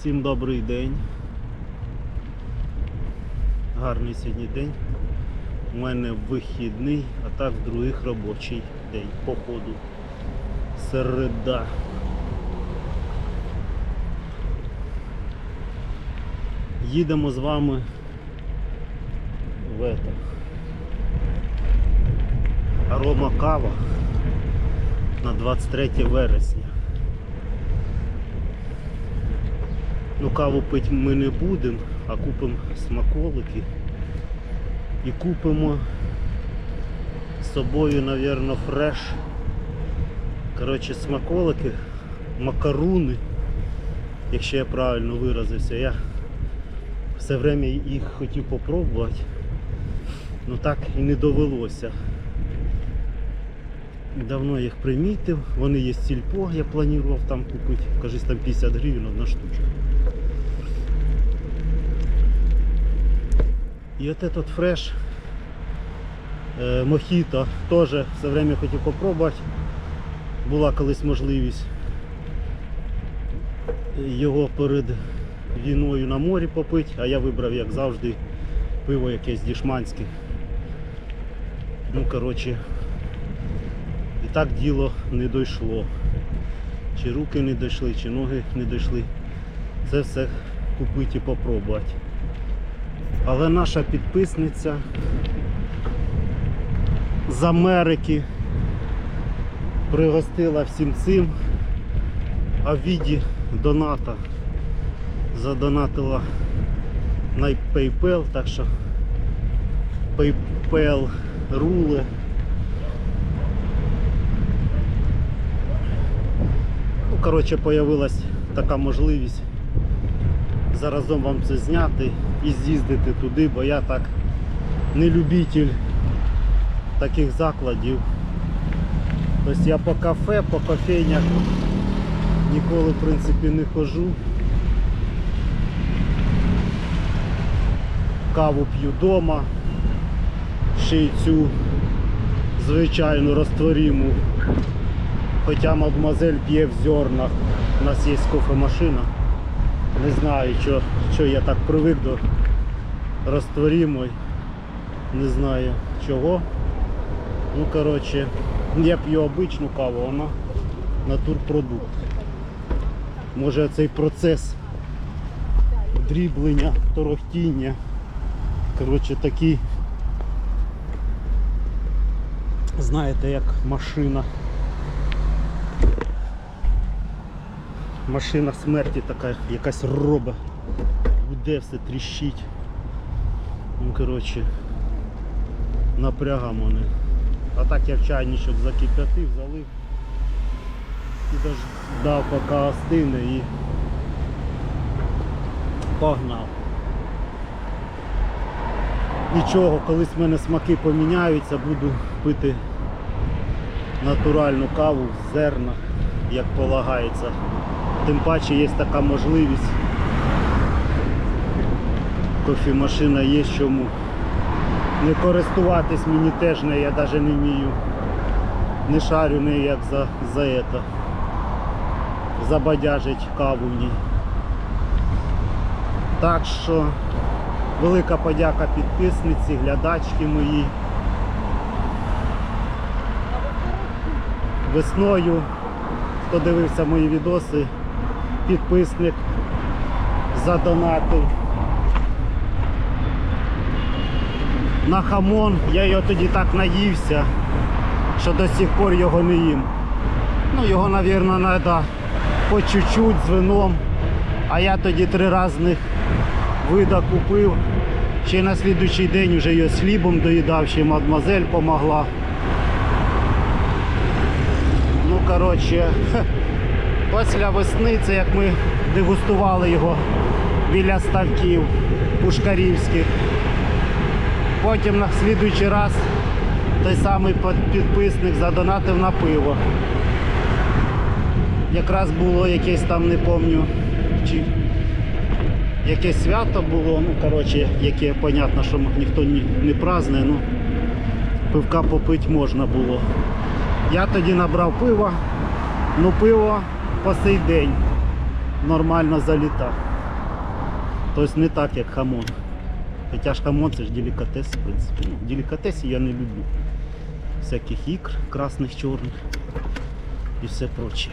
Всім добрий день. Гарний сьогодні день. У мене вихідний, а так других робочий день. Походу. Середа. Їдемо з вами в это. Арома кава на 23 вересня. Ну, каву пити ми не будемо, а купимо смаколики і купимо з собою, мабуть, фреш. Коротше, смаколики, макаруни, якщо я правильно виразився. Я все время їх хотів попробувати, але так і не довелося. Давно їх примітив, вони є сільпо, я планував там купити, кажись там 50 гривень одна штучка. І от этот фреш е, мохіто теж все время хотів попробувати. Була колись можливість його перед війною на морі попити, а я вибрав, як завжди, пиво якесь дішманське. Ну, коротше, і так діло не дійшло. Чи руки не дійшли, чи ноги не дійшли. Це все купити і попробувати. Але наша підписниця з Америки пригостила всім цим, а в віді доната задонатила на PayPal, так що PayPal руле. Ну, коротше, появилась така можливість заразом вам це зняти і з'їздити туди, бо я так не любитель таких закладів. Тобто я по кафе, по кофейнях ніколи в принципі не хожу. Каву п'ю вдома, ще й цю звичайну розтворіму. Хоча мадемуазель п'є в зернах. У нас є кофемашина. Не знаю, що, що я так привик до розтворімої. Не знаю чого. Ну, коротше, я п'ю обичну каву, вона натурпродукт. Може цей процес дріблення, торохтіння. Коротше, такий, знаєте, як машина. Машина смерті така, якась роба. Буде все тріщить. Ну, коротше, напрягам вони. А так я в чайничок закип'ятив, залив і дав поки остине і погнав. Нічого, колись в мене смаки поміняються, буду пити натуральну каву в зернах, як полагається. Тим паче є така можливість. Кофемашина є чому. Не користуватись мені теж не, я навіть не вмію. Не шарю не як за, за это. Забадяжить каву в ній. Так що велика подяка підписниці, глядачки моїй. Весною, хто дивився мої відоси, підписник задонатив. На хамон, я його тоді так наївся, що до сих пор його не їм. Ну його, мабуть, треба по чуть-чуть з вином. А я тоді три різних вида купив. Ще на слідуючий день вже його з хлібом доїдав, ще мадмазель помогла. Ну, коротше, після весни, це як ми дегустували його біля ставків пушкарівських. Потім на слідуючий раз той самий підписник задонатив на пиво. Якраз було якесь там, не пам'ятаю, чи якесь свято було, ну коротше, яке понятно, що ніхто не, празднує, ну пивка попити можна було. Я тоді набрав пива, ну пиво по сей день нормально заліта. Тобто не так, як хамон. Хоча ж хамон це ж делікатес, в принципі. Ну, делікатесі я не люблю. Всяких ікр, красних, чорних і все проче.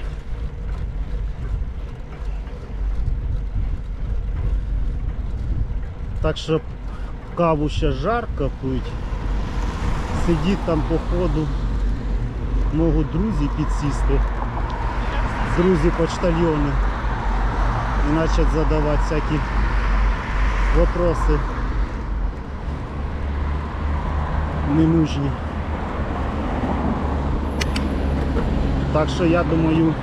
Так що каву ще жарко пить. Сидіть там по ходу. Можуть друзі підсісти. Друзі почтальони. І почать задавати всякі вопроси ненужні. Так що я думаю,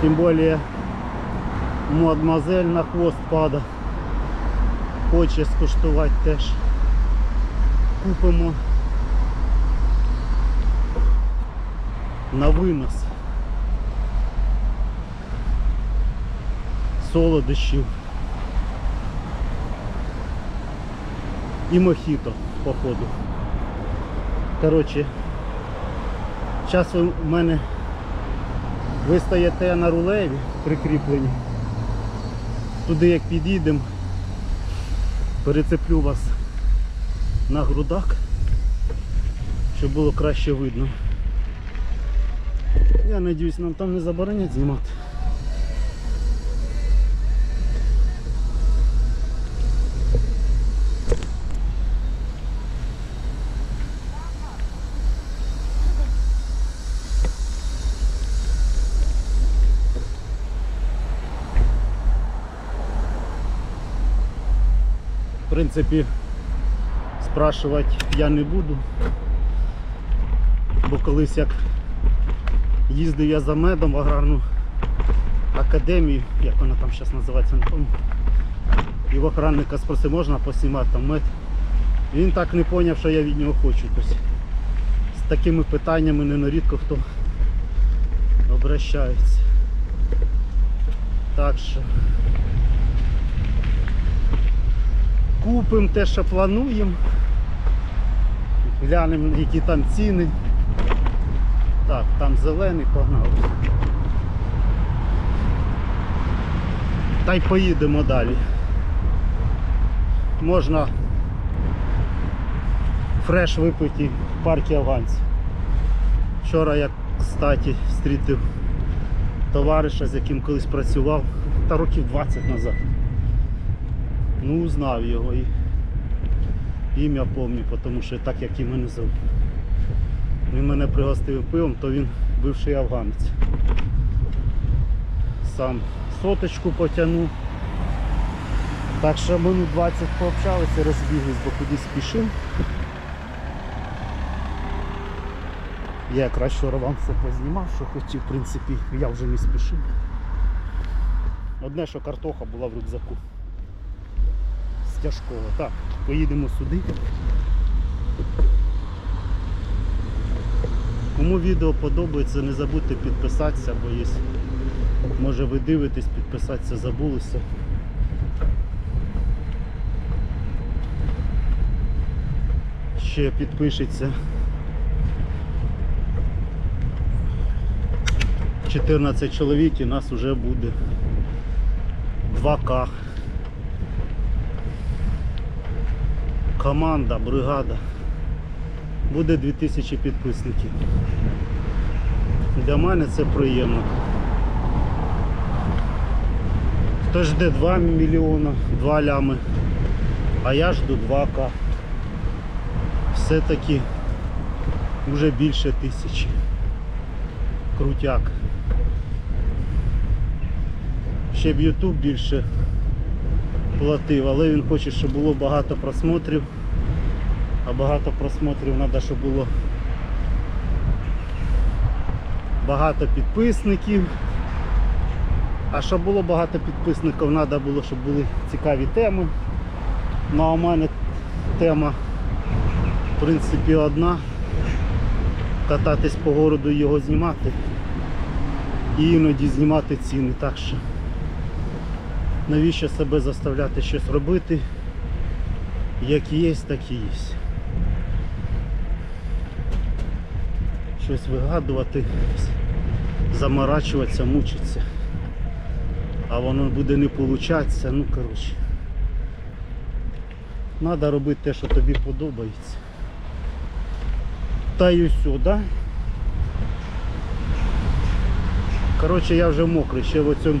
тим більше мадемуазель на хвост пада. Хоче скуштувати теж. Купимо на винос Солодощів і мохіто походу. Коротше, зараз ви в мене ви стоїте на рулеві прикріплені. Туди як під'їдемо, перецеплю вас на грудак, щоб було краще видно. Я надіюсь, нам там не заборонять знімати. В принципі, спрашувати я не буду. Бо колись як їздив я за медом в аграрну академію, як вона там зараз називається, в охранника спросив, можна поснімати там мед. Він так не зрозумів, що я від нього хочу. Тобто, з такими питаннями ненарідко хто обращається. Так що купимо те, що плануємо. Глянемо, які там ціни. Так, там зелений погнав. Та й поїдемо далі. Можна фреш випити в паркі афганців. Вчора я, кстати, зустрітив товариша, з яким колись працював, та років 20 назад. Ну, узнав його і ім'я пам'ятаю, тому що так як і мене зовут. Він мене пригостив пивом, то він бивший афганець. Сам соточку потягнув. Так що минут 20 пообщалися, розбіглись, бо кудись спішив. Я вчора вам все познімав, що хотів, в принципі, я вже не спішив. Одне, що картоха була в рюкзаку. З тяжкого. Так, поїдемо сюди. Кому відео подобається, не забудьте підписатися, бо є. Може ви дивитесь, підписатися забулися. Ще підпишеться. 14 чоловік і нас вже буде 2К. Команда, бригада. Буде 2000 підписників. Для мене це приємно. Хто жде 2 мільйона, 2 лями, а я жду 2К. Все-таки вже більше тисячі. Крутяк. Ще б YouTube більше платив, але він хоче, щоб було багато просмотрів. А багато просмотрів треба, щоб було багато підписників. А щоб було багато підписників, треба було, щоб були цікаві теми. Ну а у мене тема в принципі одна. Кататись по городу і його знімати. І іноді знімати ціни. Так що навіщо себе заставляти щось робити? Як є, так і є. Щось вигадувати, заморачуватися, мучитися. а воно буде не получатися. Ну коротше. Треба робити те, що тобі подобається. Та й все, да? Коротше, я вже мокрий, ще в цьому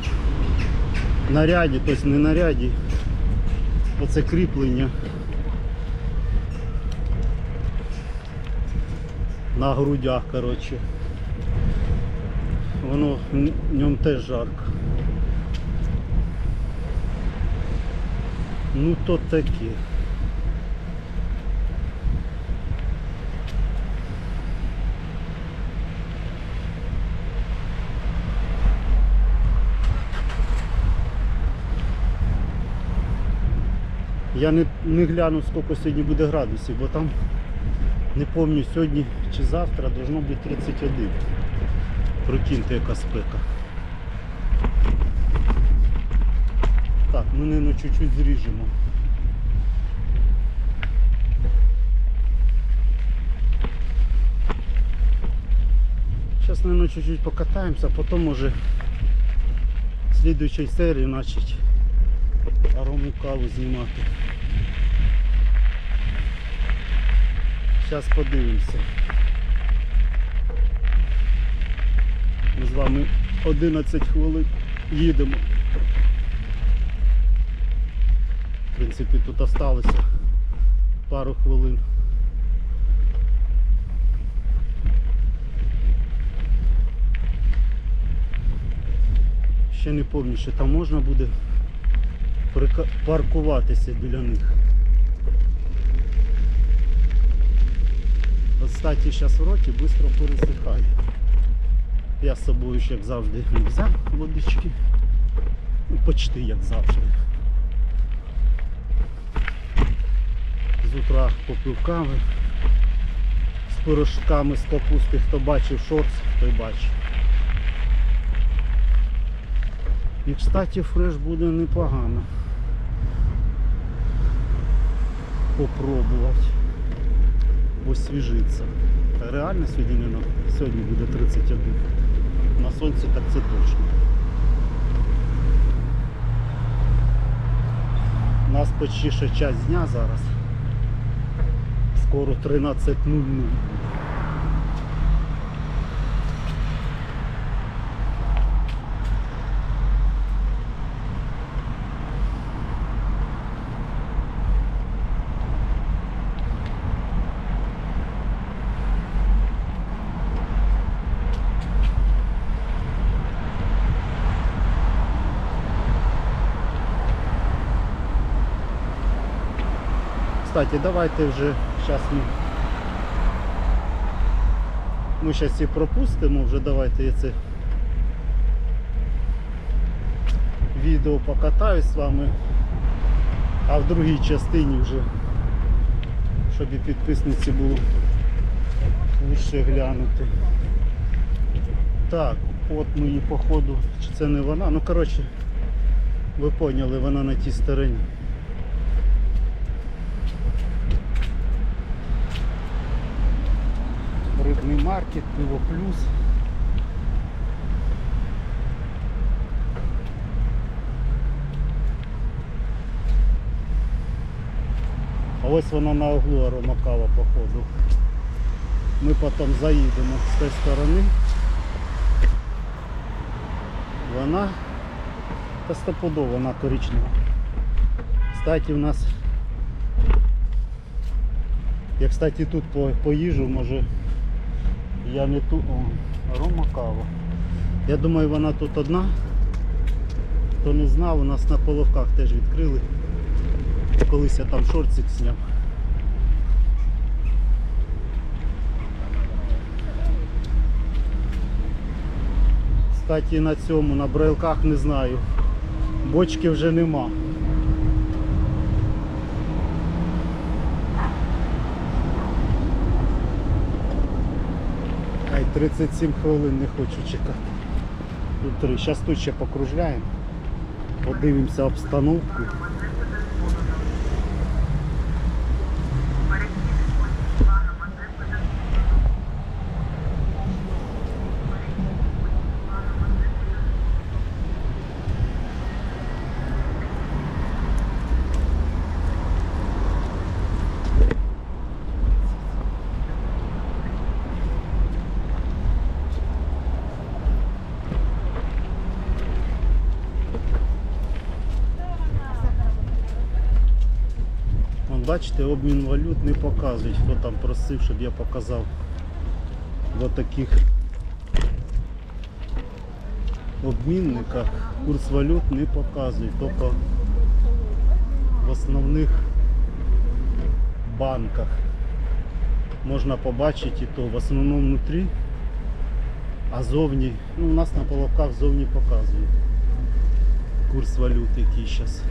наряді, тобто не наряді. Оце кріплення. На грудях, коротше. Воно в ньому теж жарко. Ну то таке. Я не, не гляну, скільки сьогодні буде градусів, бо там не пам'ятаю сьогодні чи завтра должно бути 31. Прикиньте, яка спека. Так, ми не чуть-чуть зріжемо. Зараз, наверное, чуть-чуть покатаємося, потім може в слідуючій серії значить арому каву знімати. Зараз подивимося. Ми з вами 11 хвилин їдемо. В принципі, тут осталося пару хвилин. Ще не пам'ятаю, що там можна буде паркуватися біля них. От, Кстати, зараз в роті швидко пересихає. Я з собою ж, як завжди не взяв водички. Ну, почти як завжди. З утра попив кави з пирожками з капусти. Хто бачив шорт, той бачив. І кстати фреш буде непогано. Попробувати. Освіжитися. Та реально на- сьогодні буде 31. На сонці так це точно. У нас почти ще час дня зараз. Скоро 13.00. Кстати, давайте вже зараз ми. Ми зараз ці пропустимо, вже давайте я це відео покатаюсь з вами, а в другій частині вже, щоб і підписниці було лише глянути. Так, от ми її походу, чи це не вона, ну коротше, ви поняли, вона на тій стороні. Рибний маркет, пиво плюс. А ось вона на углу аромакава походу. Ми потім заїдемо з тієї сторони. Вона та стопудово вона коричнева. Кстати, у нас я, кстати, тут по- поїжджу, може я не ту. О, арома кава. Я думаю, вона тут одна. Хто не знав, у нас на половках теж відкрили. Колись я там шортик зняв. Кстати, на цьому, на брелках не знаю. Бочки вже нема. 37 хвилин не хочу чекати. Тут. Зараз тут ще покружляємо. Подивимося обстановку. бачите, обмін валют не показують. Хто там просив, щоб я показав в таких обмінниках курс валют не показують. Тільки в основних банках можна побачити і то в основному внутрі, а зовні, ну у нас на полоках зовні показують курс валют який зараз.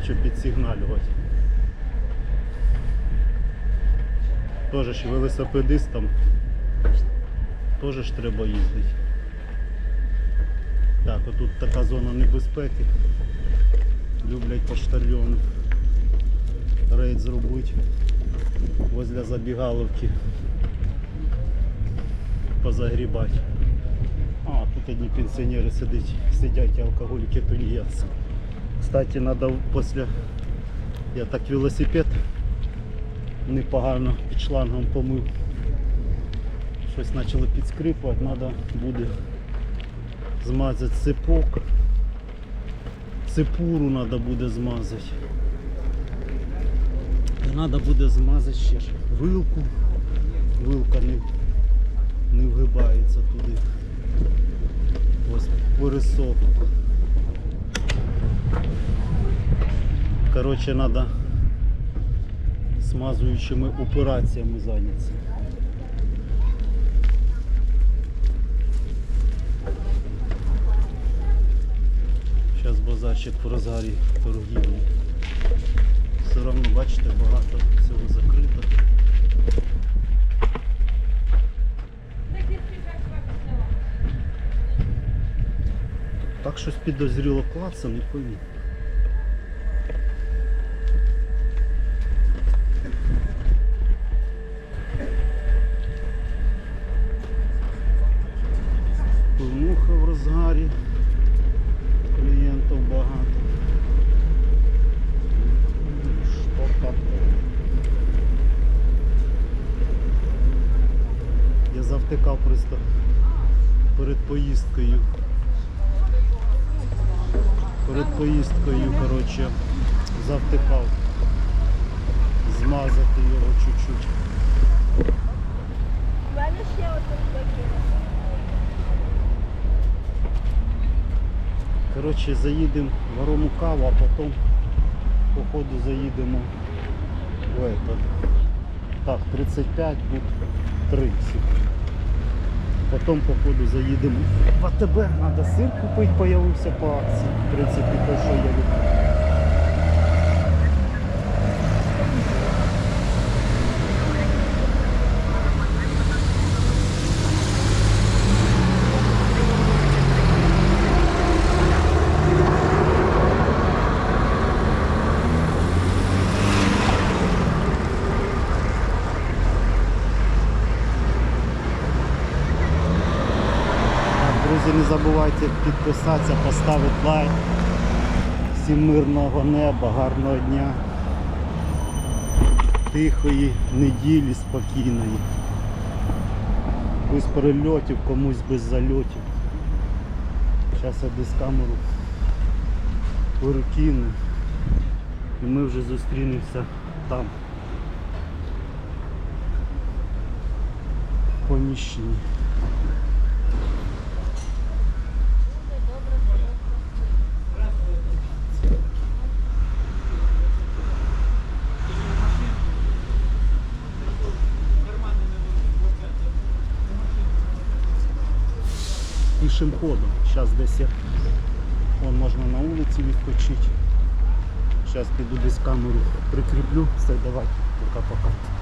Бачу підсигналювати. Тоже ж велосипедистам теж ж треба їздити. Так, отут така зона небезпеки. Люблять поштальйони. Рейд зробити возле забігаловки. Позагрібати. А, тут одні пенсіонери сидять, сидять, алкоголіки тунеядці. Кстати, надо після я так велосипед непогано під шлангом помив. Щось почало підскрипувати, треба буде змазати цепок. Цепуру треба буде змазати. Треба буде змазати ще ж вилку. Вилка не, не вгибається туди. Ось вирисовку. Коротше, треба смазуючими операціями зайнятися. Зараз базарчик в розгарі торгівлі. Все одно, бачите, багато всього закрито. Так щось підозріло клаца, не повірю. Поїздкою, коротше, завтикав. Змазати його чуть-чуть. У мене ще один. Коротше, заїдемо в Арому каву, а потім по ходу заїдемо в это. Так, 35 буде 30. Потім по ходу заїдемо в АТБ, треба сир купити, появився по акції. В принципі, те, що я люблю. Так, Друзі, не забувайте підписатися, поставити лайк. Всім мирного неба, гарного дня, тихої неділі, спокійної. Без перельотів, комусь без зальотів. Зараз я десь камеру перекину. І ми вже зустрінемося там. В пішим ходом. Зараз десь я вон можна на вулиці відпочити. Зараз піду десь камеру прикріплю. Все, давайте, пока-пока.